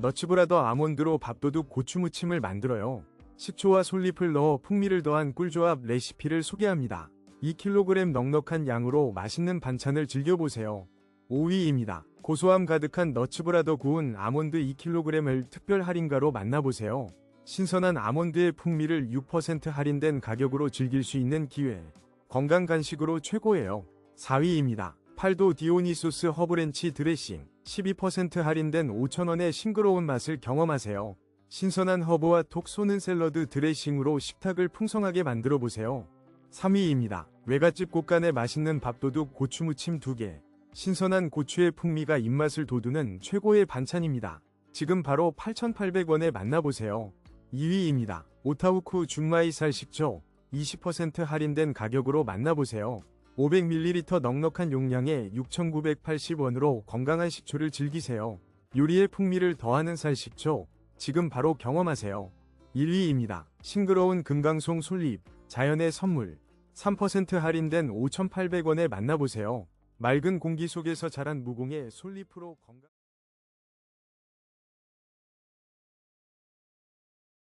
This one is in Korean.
너츠브라더 아몬드로 밥도둑 고추무침을 만들어요. 식초와 솔잎을 넣어 풍미를 더한 꿀조합 레시피를 소개합니다. 2kg 넉넉한 양으로 맛있는 반찬을 즐겨보세요. 5위입니다. 고소함 가득한 너츠브라더 구운 아몬드 2kg을 특별 할인가로 만나보세요. 신선한 아몬드의 풍미를 6% 할인된 가격으로 즐길 수 있는 기회. 건강 간식으로 최고예요. 4위입니다. 팔도 디오니소스 허브렌치 드레싱 12% 할인된 5,000원의 싱그러운 맛을 경험하세요. 신선한 허브와 톡 쏘는 샐러드 드레싱으로 식탁을 풍성하게 만들어 보세요. 3위입니다. 외갓집 곳간에 맛있는 밥도둑 고추무침 2개. 신선한 고추의 풍미가 입맛을 돋우는 최고의 반찬입니다. 지금 바로 8,800원에 만나보세요. 2위입니다. 오타우쿠 준마이 살 식초 20% 할인된 가격으로 만나보세요. 500ml 넉넉한 용량에 6,980원으로 건강한 식초를 즐기세요. 요리의 풍미를 더하는 살 식초, 지금 바로 경험하세요. 1위입니다. 싱그러운 금강송 솔잎, 자연의 선물, 3% 할인된 5,800원에 만나보세요. 맑은 공기 속에서 자란 무공의 솔잎으로 건강